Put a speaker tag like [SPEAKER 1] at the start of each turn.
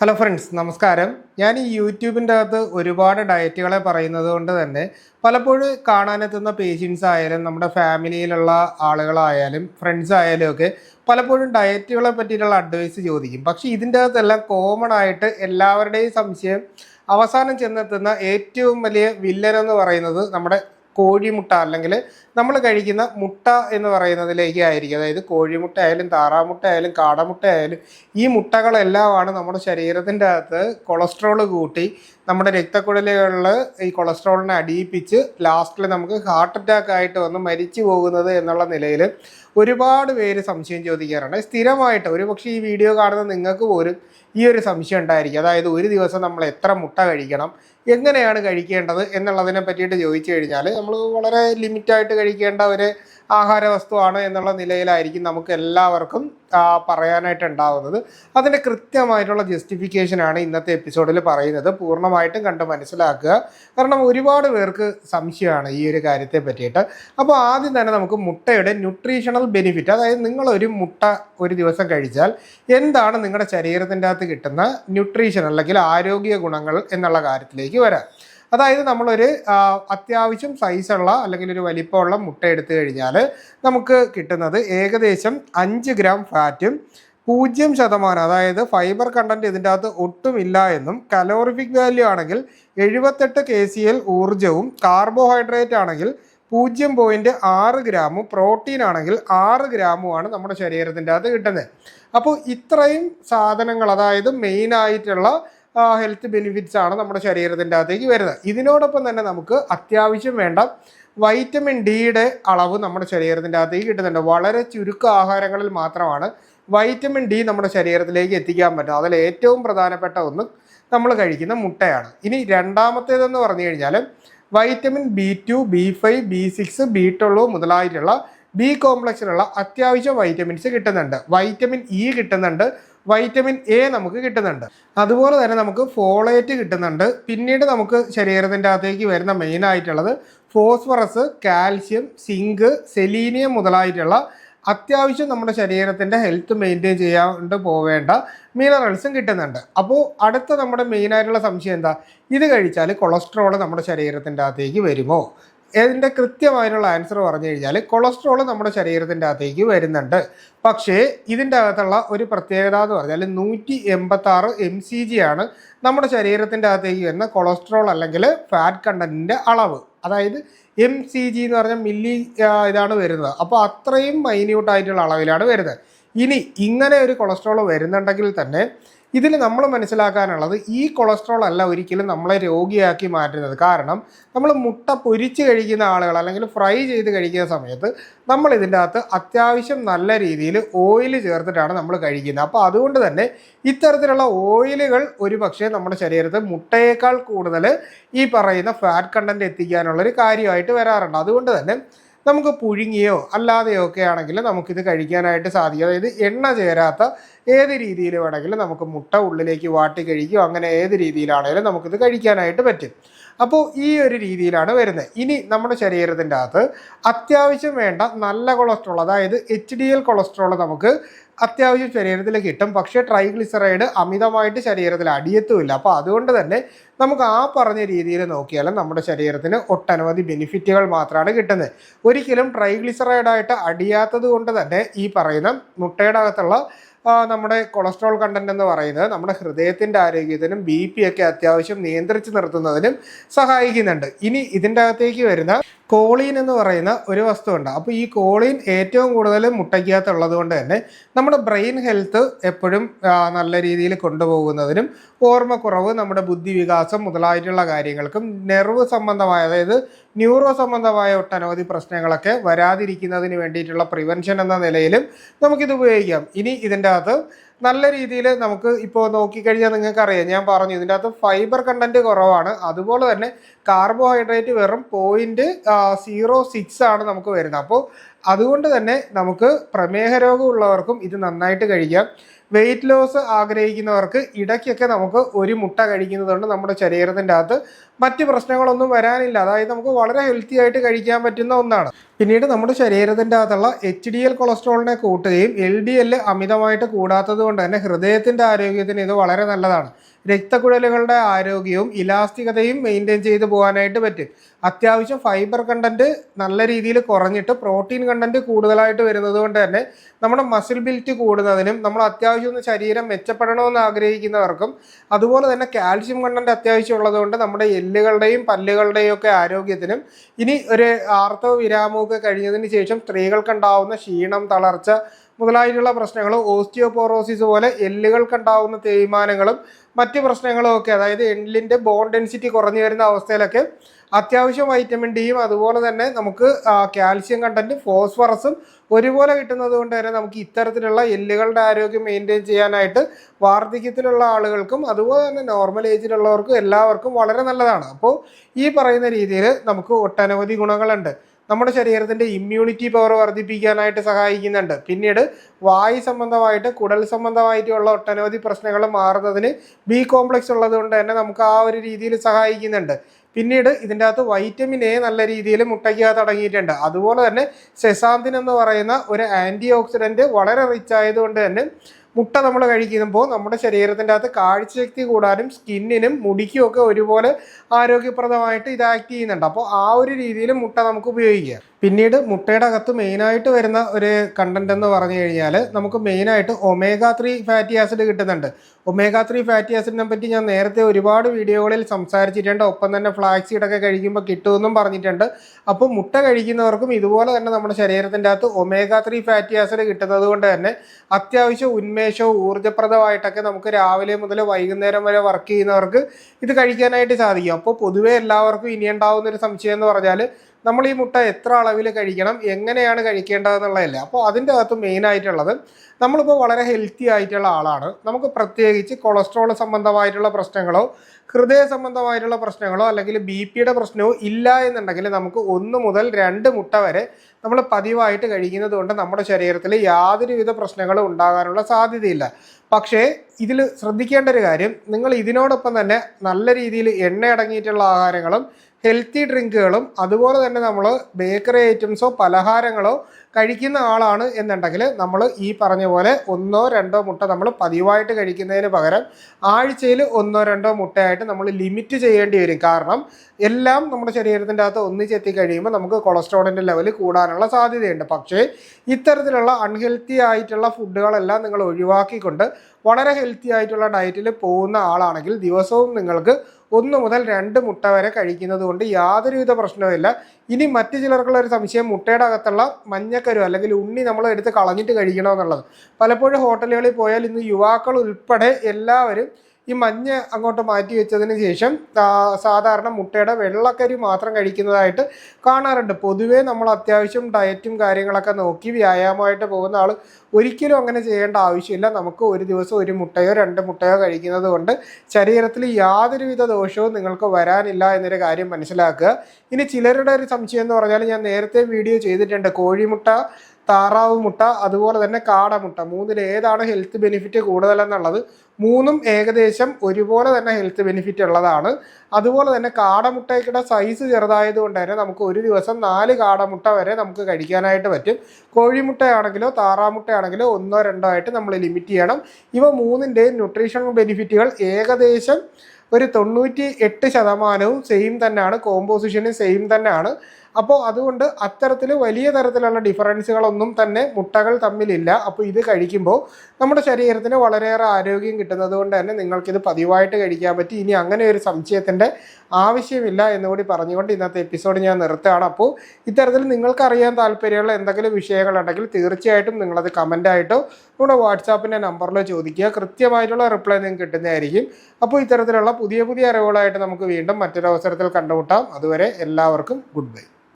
[SPEAKER 1] Hello friends നമസ്കാരം. ഞാൻ ഈ യൂട്യൂബിന്റെ അകത്ത് ഒരുപാട് ഡയറ്റുകളെ പറയുന്നത് കൊണ്ട് തന്നെ പലപ്പോഴും കാണാനെത്തുന്ന പേഷ്യൻസ് ആയാലും നമ്മുടെ ഫാമിലിയിലുള്ള ആളുകളായാലും ഫ്രണ്ട്സ് ആയാലും ഒക്കെ പലപ്പോഴും ഡയറ്റുകളെ പറ്റിയിട്ടുള്ള അഡ്വൈസ് ചോദിക്കും. പക്ഷേ ഇതിന്റെ അകത്തെല്ലാം കോമൺ ആയിട്ട് എല്ലാവരുടെയും സംശയം അവസാനം ചെന്നെത്തുന്ന ഏറ്റവും വലിയ വില്ലൻ എന്ന് പറയുന്നത് നമ്മുടെ കോഴിമുട്ട അല്ലെങ്കിൽ നമ്മൾ കഴിക്കുന്ന മുട്ട എന്ന് പറയുന്നതിലേക്ക് ആയിരിക്കും. അതായത് കോഴിമുട്ട ആയാലും താറാമുട്ട ആയാലും കാടമുട്ട ആയാലും ഈ മുട്ടകളെല്ലാമാണ് നമ്മുടെ ശരീരത്തിന്റെ അകത്ത് കൊളസ്ട്രോൾ കൂട്ടി നമ്മുടെ രക്തക്കുഴലുകളിൽ ഈ കൊളസ്ട്രോളിനെ അടിയിപ്പിച്ച് ലാസ്റ്റിൽ നമുക്ക് ഹാർട്ട് അറ്റാക്ക് ആയിട്ട് വന്ന് മരിച്ചു പോകുന്നത് എന്നുള്ള നിലയിൽ ഒരുപാട് പേര് സംശയം ചോദിക്കാറുണ്ട്. സ്ഥിരമായിട്ട് ഒരുപക്ഷെ ഈ വീഡിയോ കാണുന്ന നിങ്ങൾക്ക് പോലും ഈ ഒരു സംശയം ഉണ്ടായിരിക്കും. അതായത് ഒരു ദിവസം നമ്മൾ എത്ര മുട്ട കഴിക്കണം എങ്ങനെയാണ് കഴിക്കേണ്ടത് എന്നുള്ളതിനെ പറ്റിയിട്ട് ചോദിച്ചു കഴിഞ്ഞാൽ നമ്മൾ വളരെ ലിമിറ്റായിട്ട് കഴിക്കേണ്ട ഒരു ആഹാര വസ്തുവാണ് എന്നുള്ള നിലയിലായിരിക്കും നമുക്ക് എല്ലാവർക്കും പറയാനായിട്ട് ഉണ്ടാവുന്നത് അതിന്റെ കൃത്യമായിട്ടുള്ള ജസ്റ്റിഫിക്കേഷനാണ് ഇന്നത്തെ എപ്പിസോഡിൽ പറയുന്നത്. പൂർണമായിട്ടും കണ്ട് മനസ്സിലാക്കുക. കാരണം ഒരുപാട് പേർക്ക് സംശയമാണ് ഈ ഒരു കാര്യത്തെ പറ്റിയിട്ട്. അപ്പോൾ ആദ്യം തന്നെ നമുക്ക് മുട്ടയുടെ ന്യൂട്രീഷണൽ ബെനിഫിറ്റ് അതായത് നിങ്ങളൊരു മുട്ട ഒരു ദിവസം കഴിച്ചാൽ എന്താണ് നിങ്ങളുടെ ശരീരത്തിന്റെ അകത്ത് കിട്ടുന്ന ന്യൂട്രീഷൻ അല്ലെങ്കിൽ ആരോഗ്യ ഗുണങ്ങൾ എന്നുള്ള കാര്യത്തിലേക്ക് വരാം. അതായത് നമ്മളൊരു അത്യാവശ്യം സൈസുള്ള അല്ലെങ്കിൽ ഒരു വലിപ്പമുള്ള മുട്ട എടുത്തു കഴിഞ്ഞാൽ നമുക്ക് കിട്ടുന്നത് ഏകദേശം അഞ്ച് ഗ്രാം ഫാറ്റും പൂജ്യം ശതമാനം അതായത് ഫൈബർ കണ്ടന്റ് ഇതിന്റെ അകത്ത് ഒട്ടുമില്ല എന്നും കലോറിഫിക് വാല്യൂ ആണെങ്കിൽ എഴുപത്തെട്ട് കെ സി എൽ ഊർജവും കാർബോഹൈഡ്രേറ്റ് ആണെങ്കിൽ പൂജ്യം പോയിന്റ് ആറ് ഗ്രാമും പ്രോട്ടീൻ ആണെങ്കിൽ ആറ് ഗ്രാമുമാണ് നമ്മുടെ ശരീരത്തിന്റെ അകത്ത് കിട്ടുന്നത്. അപ്പോൾ ഇത്രയും സാധനങ്ങൾ അതായത് മെയിൻ ആയിട്ടുള്ള ഹെൽത്ത് ബെനിഫിറ്റ്സ് ആണ് നമ്മുടെ ശരീരത്തിന്റെ അകത്തേക്ക് വരുന്നത്. ഇതിനോടൊപ്പം തന്നെ നമുക്ക് അത്യാവശ്യം വേണ്ട വൈറ്റമിൻ ഡിയുടെ അളവ് നമ്മുടെ ശരീരത്തിന്റെ അകത്തേക്ക് കിട്ടുന്നുണ്ട്. വളരെ ചുരുക്ക ആഹാരങ്ങളിൽ മാത്രമാണ് വൈറ്റമിൻ ഡി നമ്മുടെ ശരീരത്തിലേക്ക് എത്തിക്കാൻ പറ്റും അതിൽ ഏറ്റവും പ്രധാനപ്പെട്ട ഒന്ന് നമ്മൾ കഴിക്കുന്ന മുട്ടയാണ്. ഇനി രണ്ടാമത്തേതെന്ന് പറഞ്ഞു കഴിഞ്ഞാൽ vitamin B two B five B six B twelve മുതലായിട്ടുള്ള B കോംപ്ലക്സിലുള്ള അത്യാവശ്യം വൈറ്റമിൻസ് കിട്ടുന്നുണ്ട്. വൈറ്റമിൻ ഇ കിട്ടുന്നുണ്ട്. വൈറ്റമിൻ എ നമുക്ക് കിട്ടുന്നുണ്ട്. അതുപോലെ തന്നെ നമുക്ക് ഫോളേറ്റ് കിട്ടുന്നുണ്ട്. പിന്നീട് നമുക്ക് ശരീരത്തിന്റെ അകത്തേക്ക് വരുന്ന മെയിൻ ആയിട്ടുള്ളത് ഫോസ്ഫറസ് കാൽഷ്യം സിങ്ക് സെലീനിയം മുതലായിട്ടുള്ള അത്യാവശ്യം നമ്മുടെ ശരീരത്തിന്റെ ഹെൽത്ത് മെയിന്റെയിൻ ചെയ്യാണ്ട് പോവേണ്ട മിനറൽസും കിട്ടുന്നുണ്ട്. അപ്പോൾ അടുത്ത നമ്മുടെ മെയിനായിട്ടുള്ള സംശയം എന്താ? ഇത് കഴിച്ചാൽ കൊളസ്ട്രോൾ നമ്മുടെ ശരീരത്തിന്റെ അകത്തേക്ക് വരുമോ? ഇതിന്റെ കൃത്യമായിട്ടുള്ള ആൻസർ പറഞ്ഞു കഴിഞ്ഞാൽ കൊളസ്ട്രോൾ നമ്മുടെ ശരീരത്തിന്റെ അകത്തേക്ക് വരുന്നുണ്ട്. പക്ഷേ ഇതിന്റെ അകത്തുള്ള ഒരു പ്രത്യേകത എന്ന് പറഞ്ഞാൽ നൂറ്റി എൺപത്തി ആറ് എം സി ജി ആണ് നമ്മുടെ ശരീരത്തിന്റെ അകത്തേക്ക് വരുന്ന കൊളസ്ട്രോൾ അല്ലെങ്കിൽ ഫാറ്റ് കണ്ടന്റിന്റെ അളവ്. അതായത് എം സി ജി എന്ന് പറഞ്ഞാൽ മില്ലി ഇതാണ് വരുന്നത്. അപ്പോൾ അത്രയും മൈന്യൂട്ടായിട്ടുള്ള അളവിലാണ് വരുന്നത്. ഇനി ഇങ്ങനെ ഒരു കൊളസ്ട്രോൾ വരുന്നുണ്ടെങ്കിൽ തന്നെ ഇതിൽ നമ്മൾ മനസ്സിലാക്കാനുള്ളത് ഈ കൊളസ്ട്രോൾ അല്ല ഒരിക്കലും നമ്മളെ രോഗിയാക്കി മാറ്റുന്നത്. കാരണം നമ്മൾ മുട്ട പൊരിച്ച് കഴിക്കുന്ന ആളുകൾ അല്ലെങ്കിൽ ഫ്രൈ ചെയ്ത് കഴിക്കുന്ന സമയത്ത് നമ്മൾ ഇതിന്റെ അകത്ത് അത്യാവശ്യം നല്ല രീതിയിൽ ഓയിൽ ചേർത്തിട്ടാണ് നമ്മൾ കഴിക്കുന്നത്. അപ്പോൾ അതുകൊണ്ട് തന്നെ ഇത്തരത്തിലുള്ള ഓയിലുകൾ ഒരു പക്ഷേ നമ്മുടെ ശരീരത്തിൽ മുട്ടയേക്കാൾ കൂടുതൽ ഈ പറയുന്ന ഫാറ്റ് കണ്ടന്റ് എത്തിക്കാനുള്ളൊരു കാര്യമായിട്ട് വരാറുണ്ട്. അതുകൊണ്ട് തന്നെ നമുക്ക് പുഴുങ്ങിയോ അല്ലാതെയോ ഒക്കെ ആണെങ്കിൽ നമുക്കിത് കഴിക്കാനായിട്ട് സാധിക്കും. അതായത് എണ്ണ ചേരാത്ത ഏത് രീതിയിൽ വേണമെങ്കിലും നമുക്ക് മുട്ട ഉള്ളിലേക്ക് വാട്ടി കഴിക്കുകയോ അങ്ങനെ ഏത് രീതിയിലാണെങ്കിലും നമുക്കിത് കഴിക്കാനായിട്ട് പറ്റും. അപ്പോൾ ഈ ഒരു രീതിയിലാണ് വരുന്നത്. ഇനി നമ്മുടെ ശരീരത്തിന്റെ അകത്ത് അത്യാവശ്യം വേണ്ട നല്ല കൊളസ്ട്രോൾ അതായത് എച്ച് ഡി എൽ കൊളസ്ട്രോൾ നമുക്ക് അത്യാവശ്യം ശരീരത്തിൽ കിട്ടും. പക്ഷേ ട്രൈഗ്ലിസറൈഡ് അമിതമായിട്ട് ശരീരത്തിൽ അടിയത്തുമില്ല. അപ്പോൾ അതുകൊണ്ട് തന്നെ നമുക്ക് ആ പറഞ്ഞ രീതിയിൽ നോക്കിയാലും നമ്മുടെ ശരീരത്തിന് ഒട്ടനവധി ബെനിഫിറ്റുകൾ മാത്രമാണ് കിട്ടുന്നത്. ഒരിക്കലും ട്രൈഗ്ലിസറൈഡായിട്ട് അടിയാത്തത് കൊണ്ട് തന്നെ ഈ പറയുന്ന മുട്ടയുടെ അകത്തുള്ള നമ്മുടെ കൊളസ്ട്രോൾ കണ്ടന്റ് എന്ന് പറയുന്നത് നമ്മുടെ ഹൃദയത്തിന്റെ ആരോഗ്യത്തിനും ബി പി ഒക്കെ അത്യാവശ്യം നിയന്ത്രിച്ച് നിർത്തുന്നതിനും സഹായിക്കുന്നുണ്ട്. ഇനി ഇതിന്റെ അകത്തേക്ക് വരുന്ന കോളീൻ എന്ന് പറയുന്ന ഒരു വസ്തുവുണ്ട്. അപ്പോൾ ഈ കോളീൻ ഏറ്റവും കൂടുതൽ മുട്ടയ്ക്കകത്തുള്ളത് കൊണ്ട് തന്നെ നമ്മുടെ ബ്രെയിൻ ഹെൽത്ത് എപ്പോഴും നല്ല രീതിയിൽ കൊണ്ടുപോകുന്നതിനും ഓർമ്മക്കുറവ് നമ്മുടെ ബുദ്ധി വികാസം മുതലായിട്ടുള്ള കാര്യങ്ങൾക്കും നെർവ് സംബന്ധമായ അതായത് ന്യൂറോ സംബന്ധമായ ഒട്ടനവധി പ്രശ്നങ്ങളൊക്കെ വരാതിരിക്കുന്നതിന് വേണ്ടിയിട്ടുള്ള പ്രിവെൻഷൻ എന്ന നിലയിലും നമുക്കിത് ഉപയോഗിക്കാം. ഇനി ഇതിന്റെ അകത്ത് നല്ല രീതിയിൽ നമുക്ക് ഇപ്പോൾ നോക്കിക്കഴിഞ്ഞാൽ നിങ്ങൾക്ക് അറിയാം ഞാൻ പറഞ്ഞു ഇതിന്റെ അകത്ത് ഫൈബർ കണ്ടന്റ് കുറവാണ്. അതുപോലെ തന്നെ കാർബോഹൈഡ്രേറ്റ് വെറും പോയിന്റ് സീറോ സിക്സ് ആണ് നമുക്ക് വരുന്നത്. അപ്പോൾ അതുകൊണ്ട് തന്നെ നമുക്ക് പ്രമേഹ രോഗമുള്ളവർക്കും ഇത് നന്നായിട്ട് കഴിക്കാം. വെയിറ്റ് ലോസ് ആഗ്രഹിക്കുന്നവർക്ക് ഇടയ്ക്കൊക്കെ നമുക്ക് ഒരു മുട്ട കഴിക്കുന്നതുകൊണ്ട് നമ്മുടെ ശരീരത്തിന്റെ അകത്ത്. മറ്റ് പ്രശ്നങ്ങളൊന്നും വരാനില്ല. അതായത് നമുക്ക് വളരെ ഹെൽത്തി ആയിട്ട് കഴിക്കാൻ പറ്റുന്ന ഒന്നാണ്. പിന്നീട് നമ്മുടെ ശരീരത്തിന്റെ അകത്തുള്ള എച്ച് ഡി എൽ കൊളസ്ട്രോളിനെ കൂട്ടുകയും എൽ ഡി എൽ അമിതമായിട്ട് കൂടാത്തത് കൊണ്ട് തന്നെ ഹൃദയത്തിന്റെ ആരോഗ്യത്തിന് ഇത് വളരെ നല്ലതാണ്. രക്തക്കുഴലുകളുടെ ആരോഗ്യവും ഇലാസ്തികതയും മെയിന്റെയിൻ ചെയ്ത് പോകാനായിട്ട് പറ്റും. അത്യാവശ്യം ഫൈബർ കണ്ടന്റ് നല്ല രീതിയിൽ കുറഞ്ഞിട്ട് പ്രോട്ടീൻ കണ്ടന്റ് കൂടുതലായിട്ട് വരുന്നത് കൊണ്ട് തന്നെ നമ്മുടെ മസിൽ ബിൽറ്റ് കൂടുന്നതിനും നമ്മൾ അത്യാവശ്യം ഒന്ന് ശരീരം മെച്ചപ്പെടണമെന്ന് ആഗ്രഹിക്കുന്നവർക്കും അതുപോലെ തന്നെ കാൽഷ്യം കണ്ടന്റ് അത്യാവശ്യം ഉള്ളതുകൊണ്ട് നമ്മുടെ എല്ലുകളുടെയും പല്ലുകളുടെയും ഒക്കെ ആരോഗ്യത്തിനും ഇനി ഒരു ആർത്തവ വിരാമമൊക്കെ കഴിഞ്ഞതിന് ശേഷം സ്ത്രീകൾക്കുണ്ടാവുന്ന ക്ഷീണം തളർച്ച മുതലായിട്ടുള്ള പ്രശ്നങ്ങളും ഓസ്റ്റിയോപോറോസിസ് പോലെ എല്ലുകൾക്കുണ്ടാവുന്ന തേയ്മാനങ്ങളും മറ്റ് പ്രശ്നങ്ങളും ഒക്കെ അതായത് എല്ലിന്റെ ബോൺ ഡെൻസിറ്റി കുറഞ്ഞു വരുന്ന അവസ്ഥയിലൊക്കെ അത്യാവശ്യം വൈറ്റമിൻ ഡിയും അതുപോലെ തന്നെ നമുക്ക് കാൽസ്യം കണ്ടന്റ് ഫോസ്ഫറസും ഒരുപോലെ കിട്ടുന്നത് കൊണ്ട് തന്നെ നമുക്ക് ഇത്തരത്തിലുള്ള എല്ലുകളുടെ ആരോഗ്യം മെയിന്റെയിൻ ചെയ്യാനായിട്ട് വാർദ്ധക്യത്തിലുള്ള ആളുകൾക്കും അതുപോലെ തന്നെ നോർമൽ ഏജിലുള്ളവർക്കും എല്ലാവർക്കും വളരെ നല്ലതാണ്. അപ്പോൾ ഈ പറയുന്ന രീതിയിൽ നമുക്ക് ഒട്ടനവധി ഗുണങ്ങളുണ്ട്. നമ്മുടെ ശരീരത്തിന്റെ ഇമ്മ്യൂണിറ്റി പവർ വർദ്ധിപ്പിക്കാനായിട്ട് സഹായിക്കുന്നുണ്ട്. പിന്നീട് വായു സംബന്ധമായിട്ട് കുടൽ സംബന്ധമായിട്ടുള്ള ഒട്ടനവധി പ്രശ്നങ്ങൾ മാറുന്നതിന് ബി കോംപ്ലക്സ് ഉള്ളത് കൊണ്ട് തന്നെ നമുക്ക് ആ ഒരു രീതിയിൽ സഹായിക്കുന്നുണ്ട്. പിന്നീട് ഇതിന്റെ അകത്ത് വൈറ്റമിൻ എ നല്ല രീതിയിൽ മുട്ടയ്ക്കകത്ത് അടങ്ങിയിട്ടുണ്ട് അതുപോലെ തന്നെ സെസാന്തിൻ എന്ന് പറയുന്ന ഒരു ആന്റി ഓക്സിഡന്റ് വളരെ റിച്ച് ആയതുകൊണ്ട് തന്നെ മുട്ട നമ്മൾ കഴിക്കുമ്പോൾ നമ്മുടെ ശരീരത്തിന്റെ അകത്ത് കാഴ്ചശക്തി കൂടാനും സ്കിന്നിനും മുടിക്കും ഒക്കെ ഒരുപോലെ ആരോഗ്യപ്രദമായിട്ട് ഇത് ആക്ട് ചെയ്യുന്നുണ്ട്. അപ്പോൾ ആ ഒരു രീതിയിൽ മുട്ട നമുക്ക് ഉപയോഗിക്കാം. പിന്നീട് മുട്ടയുടെ അകത്ത് മെയിനായിട്ട് വരുന്ന ഒരു കണ്ടന്റ് എന്ന് പറഞ്ഞു കഴിഞ്ഞാൽ നമുക്ക് മെയിനായിട്ട് ഒമേഗ ത്രീ ഫാറ്റി ആസിഡ് കിട്ടുന്നുണ്ട്. ഒമേഗ ത്രീ ഫാറ്റി ആസിഡിനെ പറ്റി ഞാൻ നേരത്തെ ഒരുപാട് വീഡിയോകളിൽ സംസാരിച്ചിട്ടുണ്ട്. ഒപ്പം തന്നെ ഫ്ലാക്സ് കഴിക്കുമ്പോൾ കിട്ടുമെന്നും പറഞ്ഞിട്ടുണ്ട്. അപ്പോൾ മുട്ട കഴിക്കുന്നവർക്കും ഇതുപോലെ തന്നെ നമ്മുടെ ശരീരത്തിന്റെ അകത്ത് ഒമേഗ ത്രീ ഫാറ്റി ആസിഡ് കിട്ടുന്നത് കൊണ്ട് തന്നെ അത്യാവശ്യം ഉന്മേഷവും ഊർജപ്രദമായിട്ടൊക്കെ നമുക്ക് രാവിലെ മുതൽ വൈകുന്നേരം വരെ വർക്ക് ചെയ്യുന്നവർക്ക് ഇത് കഴിക്കാനായിട്ട് സാധിക്കും. അപ്പോൾ പൊതുവേ എല്ലാവർക്കും ഇനി ഉണ്ടാകുന്ന ഒരു സംശയം എന്ന് പറഞ്ഞാൽ നമ്മൾ ഈ മുട്ട എത്ര അളവിൽ കഴിക്കണം എങ്ങനെയാണ് കഴിക്കേണ്ടതെന്നുള്ളതല്ലേ. അപ്പോൾ അതിന്റെ അകത്ത് മെയിൻ ആയിട്ടുള്ളത് നമ്മളിപ്പോൾ വളരെ ഹെൽത്തി ആയിട്ടുള്ള ആളാണ്. നമുക്ക് പ്രത്യേകിച്ച് കൊളസ്ട്രോൾ സംബന്ധമായിട്ടുള്ള പ്രശ്നങ്ങളോ ഹൃദയ സംബന്ധമായിട്ടുള്ള പ്രശ്നങ്ങളോ അല്ലെങ്കിൽ ബി പിയുടെ പ്രശ്നമോ ഇല്ല എന്നുണ്ടെങ്കിൽ നമുക്ക് ഒന്ന് മുതൽ രണ്ട് മുട്ട വരെ നമ്മൾ പതിവായിട്ട് കഴിക്കുന്നത് കൊണ്ട് നമ്മുടെ ശരീരത്തിൽ യാതൊരുവിധ പ്രശ്നങ്ങളും ഉണ്ടാകാനുള്ള സാധ്യതയില്ല. പക്ഷേ ഇതിൽ ശ്രദ്ധിക്കേണ്ട ഒരു കാര്യം നിങ്ങൾ ഇതിനോടൊപ്പം തന്നെ നല്ല രീതിയിൽ എണ്ണ അടങ്ങിയിട്ടുള്ള ആഹാരങ്ങളും ഹെൽത്തി ഡ്രിങ്കുകളും അതുപോലെ തന്നെ നമ്മൾ ബേക്കറി ഐറ്റംസോ പലഹാരങ്ങളോ കഴിക്കുന്ന ആളാണ് എന്നുണ്ടെങ്കിൽ നമ്മൾ ഈ പറഞ്ഞ പോലെ ഒന്നോ രണ്ടോ മുട്ട നമ്മൾ പതിവായിട്ട് കഴിക്കുന്നതിന് പകരം ആഴ്ചയിൽ ഒന്നോ രണ്ടോ മുട്ടയായിട്ട് നമ്മൾ ലിമിറ്റ് ചെയ്യേണ്ടി വരും. കാരണം എല്ലാം നമ്മുടെ ശരീരത്തിന്റെ അകത്ത് ഒന്നിച്ചെത്തി കഴിയുമ്പോൾ നമുക്ക് കൊളസ്ട്രോളിന്റെ ലെവൽ കൂടാനുള്ള സാധ്യതയുണ്ട്. പക്ഷേ ഇത്തരത്തിലുള്ള അൺഹെൽത്തി ആയിട്ടുള്ള ഫുഡുകളെല്ലാം നിങ്ങൾ ഒഴിവാക്കിക്കൊണ്ട് വളരെ ഹെൽത്തി ആയിട്ടുള്ള ഡയറ്റിൽ പോകുന്ന ആളാണെങ്കിൽ ദിവസവും നിങ്ങൾക്ക് ഒന്ന് മുതൽ രണ്ട് മുട്ട വരെ കഴിക്കുന്നത് കൊണ്ട് യാതൊരുവിധ പ്രശ്നവുമില്ല ഇനി മറ്റു ചിലർക്കുള്ള ഒരു സംശയം മുട്ടയുടെ അകത്തുള്ള മഞ്ഞക്കരു അല്ലെങ്കിൽ ഉണ്ണി നമ്മൾ എടുത്ത് കളഞ്ഞിട്ട് കഴിക്കണമെന്നുള്ളത് പലപ്പോഴും ഹോട്ടലുകളിൽ പോയാൽ ഇന്ന് യുവാക്കൾ ഉൾപ്പെടെ എല്ലാവരും ഈ മഞ്ഞ് അങ്ങോട്ട് മാറ്റി വെച്ചതിന് ശേഷം സാധാരണ മുട്ടയുടെ വെള്ളക്കരി മാത്രം കഴിക്കുന്നതായിട്ട് കാണാറുണ്ട്. പൊതുവേ നമ്മൾ അത്യാവശ്യം ഡയറ്റും കാര്യങ്ങളൊക്കെ നോക്കി വ്യായാമമായിട്ട് പോകുന്ന ആൾ ഒരിക്കലും അങ്ങനെ ചെയ്യേണ്ട ആവശ്യമില്ല. നമുക്ക് ഒരു ദിവസം ഒരു മുട്ടയോ രണ്ട് മുട്ടയോ കഴിക്കുന്നത് കൊണ്ട് ശരീരത്തിൽ യാതൊരുവിധ ദോഷവും നിങ്ങൾക്ക് വരാനില്ല എന്നൊരു കാര്യം മനസ്സിലാക്കുക. ഇനി ചിലരുടെ ഒരു സംശയം എന്ന് പറഞ്ഞാൽ ഞാൻ നേരത്തെ വീഡിയോ ചെയ്തിട്ടുണ്ട്. കോഴിമുട്ട താറാവ് മുട്ട അതുപോലെ തന്നെ കാടമുട്ട. മൂന്നിൽ ഏതാണ് ഹെൽത്ത് ബെനിഫിറ്റ് കൂടുതലെന്നുള്ളത് മൂന്നും ഏകദേശം ഒരുപോലെ തന്നെ ഹെൽത്ത് ബെനിഫിറ്റ് ഉള്ളതാണ്. അതുപോലെ തന്നെ കാടമുട്ടയ്ക്കുടെ സൈസ് ചെറുതായതുകൊണ്ട് തന്നെ നമുക്ക് ഒരു ദിവസം നാല് കാടമുട്ട വരെ നമുക്ക് കഴിക്കാനായിട്ട് പറ്റും. കോഴിമുട്ടയാണെങ്കിലോ താറാമുട്ടയാണെങ്കിലോ ഒന്നോ രണ്ടോ ആയിട്ട് നമ്മൾ ലിമിറ്റ് ചെയ്യണം. ഇവ മൂന്നിന്റെയും ന്യൂട്രീഷൻ ബെനിഫിറ്റുകൾ ഏകദേശം ഒരു തൊണ്ണൂറ്റി എട്ട് ശതമാനവും സെയിം തന്നെയാണ്. കോമ്പോസിഷനും സെയിം തന്നെയാണ്. അപ്പോൾ അതുകൊണ്ട് അത്തരത്തിൽ വലിയ തരത്തിലുള്ള ഡിഫറൻസുകളൊന്നും തന്നെ മുട്ടകൾ തമ്മിലില്ല. അപ്പോൾ ഇത് കഴിക്കുമ്പോൾ നമ്മുടെ ശരീരത്തിന് വളരെയേറെ ആരോഗ്യം കിട്ടുന്നത് കൊണ്ട് തന്നെ നിങ്ങൾക്കിത് പതിവായിട്ട് കഴിക്കാൻ പറ്റി. ഇനി അങ്ങനെ ഒരു സംശയത്തിന്റെ ആവശ്യമില്ല എന്നുകൂടി പറഞ്ഞുകൊണ്ട് ഇന്നത്തെ എപ്പിസോഡ് ഞാൻ നിർത്തുകയാണ്. അപ്പോൾ ഇത്തരത്തിൽ നിങ്ങൾക്കറിയാൻ താല്പര്യമുള്ള എന്തെങ്കിലും വിഷയങ്ങളുണ്ടെങ്കിൽ തീർച്ചയായിട്ടും നിങ്ങളത് കമന്റായിട്ടോ നമ്മുടെ വാട്സാപ്പിന്റെ നമ്പറിലോ ചോദിക്കുക. കൃത്യമായിട്ടുള്ള റിപ്ലൈ നിങ്ങൾക്ക് കിട്ടുന്നതായിരിക്കും. അപ്പോൾ ഇത്തരത്തിലുള്ള പുതിയ പുതിയ അറിവുകളായിട്ട് നമുക്ക് വീണ്ടും മറ്റൊരവസരത്തിൽ കണ്ടുമുട്ടാം. അതുവരെ എല്ലാവർക്കും ഗുഡ് ബൈ